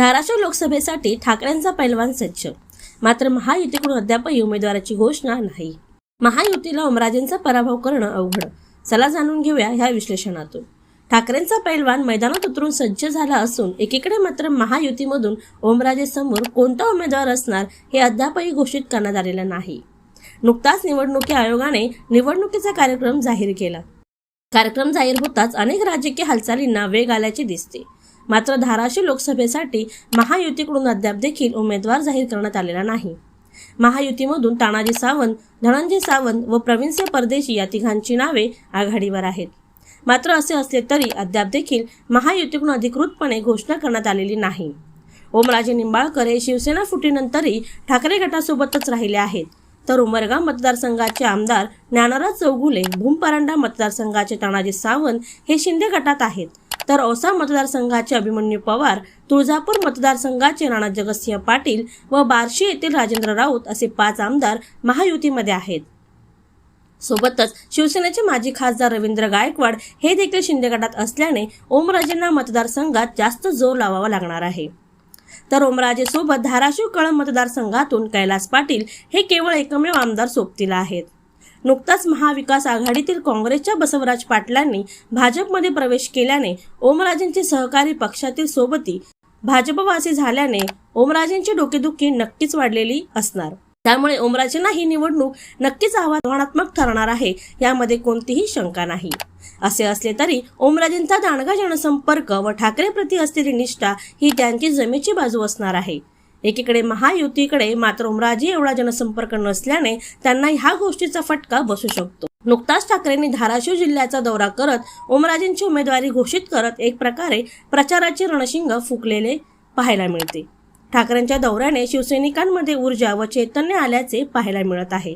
धाराशिव लोकसभेसाठी ठाकरेंचा पैलवान सज्ज. मात्र महायुतीकडून अद्यापही उमेदवाराची घोषणा नाही. महायुतीला ओमराजेंचा पराभव करणं अवघड. चला जाणून घेऊया ह्या विश्लेषणातून. ठाकरेंचा पैलवान मैदानात उतरून सज्ज झाला असून एकीकडे मात्र महायुतीमधून ओमराजे समोर कोणता उमेदवार असणार हे अद्यापही घोषित करण्यात आलेलं नाही. नुकताच निवडणुकी आयोगाने निवडणुकीचा कार्यक्रम जाहीर केला. कार्यक्रम जाहीर होताच अनेक राजकीय हालचालींना वेग आल्याचे दिसते. मात्र धाराशिव लोकसभेसाठी महायुतीकडून अद्याप देखील उमेदवार जाहीर करण्यात आलेला नाही. महायुतीमधून तानाजी सावंत धनंजय सावंत व प्रवीणसिंह परदेशी या तिघांची नावे आघाडीवर आहेत. मात्र असे असले तरी अद्याप देखील महायुतीकडून अधिकृतपणे घोषणा करण्यात आलेली नाही. ओमराजे निंबाळकर हे शिवसेना फुटीनंतरही ठाकरे गटासोबतच राहिले आहेत. तर उमरगा मतदारसंघाचे आमदार ज्ञानराज चौगुले भूमपरांडा मतदारसंघाचे तानाजी सावंत हे शिंदे गटात आहेत. तर औसा मतदारसंघाचे अभिमन्यू पवार तुळजापूर मतदारसंघाचे राणा जगतसिंह पाटील व बार्शी येथील राजेंद्र राऊत असे पाच आमदार महायुतीमध्ये आहेत. सोबतच शिवसेनेचे माजी खासदार रवींद्र गायकवाड हे देखील शिंदे गटात असल्याने ओमराजेंना मतदारसंघात जास्त जोर लावावा लागणार आहे. तर ओमराजेसोबत धाराशिव कळंब मतदारसंघातून कैलास पाटील हे केवळ एकमेव आमदार सोबतीला आहेत. नुकताच महाविकास आघाडीतील काँग्रेसच्या बसवराज पाटलांनी भाजपमध्ये प्रवेश केल्याने ओमराजेंचे सहकारी पक्षातील सोबती भाजपवासी झाल्याने ओमराजेंची डोकेदुखी नक्कीच वाढलेली असणार. त्यामुळे ओमराजेंना ही निवडणूक नक्कीच आव्हानात्मक ठरणार आहे यामध्ये कोणतीही शंका नाही. असे असले तरी ओमराजेंचा दांडगा जनसंपर्क व ठाकरे प्रति असलेली निष्ठा ही त्यांची जमेची बाजू असणार आहे. एकीकडे महायुतीकडे मात्र उमराजी एवढा जनसंपर्क नसल्याने त्यांना ह्या गोष्टीचा फटका बसू शकतो. नुकताच ठाकरेंनी धाराशिव जिल्ह्याचा दौरा करत ओमराजेंची उमेदवारी घोषित करत एक प्रकारे प्रचाराचे रणशिंग फुकलेले पाहायला मिळते. ठाकरेंच्या दौऱ्याने शिवसैनिकांमध्ये ऊर्जा व चैतन्य आल्याचे पाहायला मिळत आहे.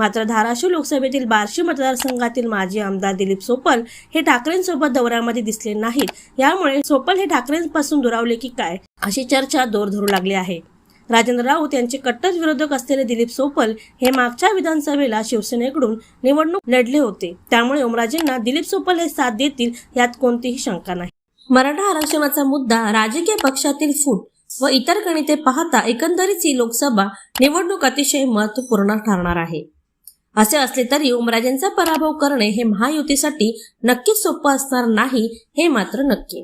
मात्र धाराशिव लोकसभेतील बार्शी मतदारसंघातील माजी आमदार दिलीप सोपल हे ठाकरेंसोबत दौऱ्यामध्ये दिसले नाहीत. यामुळे सोपल हे ठाकरेंपासून दुरावले की काय अशी चर्चा दोर धरू लागली आहे. राजेंद्र राऊत यांचे कट्टर विरोधक असलेले दिलीप सोपल हे मागच्या विधानसभेला शिवसेनेकडून निवडणूक लढले होते. त्यामुळे ओमराजेंना दिलीप सोपल हे साथ देतील यात कोणतीही शंका नाही. मराठा आरक्षणाचा मुद्दा राजकीय पक्षातील फूट व इतर गणिते पाहता एकंदरीत ही लोकसभा निवडणूक अतिशय महत्त्वपूर्ण ठरणार आहे. असे असले तरी उमराजेंचा पराभव करणे हे महायुतीसाठी नक्कीच सोपं असणार नाही हे मात्र नक्की.